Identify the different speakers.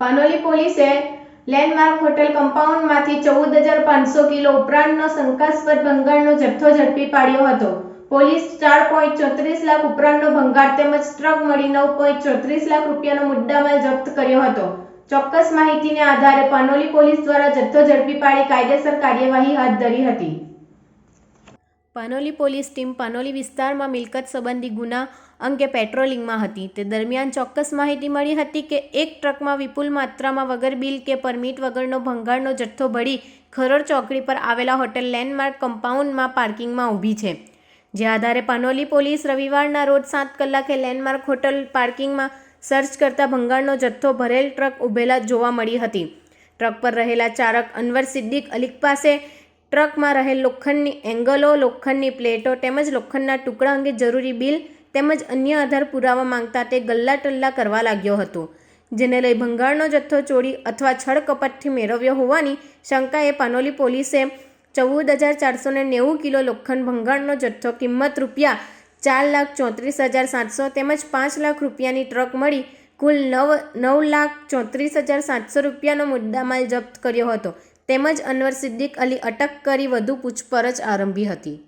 Speaker 1: પાનોલી પોલીસે landmark hotel કમ્પાઉન્ડમાંથી ચૌદ હજાર પાંચસો કિલો ઉપરાંતનો શંકાસ્પદ ભંગારનો જથ્થો ઝડપી પાડ્યો હતો. પોલીસ ચાર પોઈન્ટ ચોત્રીસ લાખ ઉપરાંતનો ભંગાર તેમજ ટ્રક મળી નવ પોઈન્ટ ચોત્રીસ લાખ રૂપિયાનો મુદ્દામાલ જપ્ત કર્યો હતો. ચોક્કસ માહિતીને આધારે પાનોલી પોલીસ દ્વારા જથ્થો ઝડપી પાડી કાયદેસર કાર્યવાહી હાથ ધરી હતી. પાનોલી પોલીસ ટીમ પાનોલી વિસ્તારમાં મિલકત સંબંધી ગુના અંગે પેટ્રોલિંગમાં હતી. તે દરમિયાન ચોક્કસ માહિતી મળી હતી કે એક ટ્રકમાં વિપુલ માત્રામાં વગર બિલ કે પરમિટ વગરનો ભંગારનો જથ્થો ભરી ખરોડ ચોકડી પર આવેલા હોટેલ લેન્ડમાર્ક કમ્પાઉન્ડમાં પાર્કિંગમાં ઊભી છે. જે આધારે પાનોલી પોલીસ રવિવારના રોજ સાત કલાકે લેન્ડમાર્ક હોટલ પાર્કિંગમાં સર્ચ કરતા ભંગારનો જથ્થો ભરેલ ટ્રક ઊભેલા જોવા મળી હતી. ટ્રક પર રહેલા ચારક અનવર સિદ્દીક અલીક પાસે ટ્રકમાં રહેલ લોખંડની એંગલો, લોખંડની પ્લેટો તેમજ લોખંડના ટુકડા અંગે જરૂરી બિલ તેમજ અન્ય આધાર પુરાવા માંગતા તે ગલ્લા ટલ્લા કરવા લાગ્યો હતો. જેને લઈ ભંગાળનો જથ્થો ચોરી અથવા છળ કપટથી મેળવ્યો હોવાની શંકાએ પાનોલી પોલીસે ચૌદ હજાર ચારસો ને નેવું કિલો લોખંડ ભંગાણનો જથ્થો કિંમત રૂપિયા ચાર લાખ ચોત્રીસ હજાર સાતસો તેમજ પાંચ લાખ રૂપિયાની ટ્રક મળી કુલ નવ નવ લાખ ચોત્રીસ હજાર સાતસો રૂપિયાનો મુદ્દામાલ જપ્ત કર્યો હતો. તેમજ અનવર સિદ્દીક અલી અટક કરી વધુ પૂછપરછ આરંભી હતી.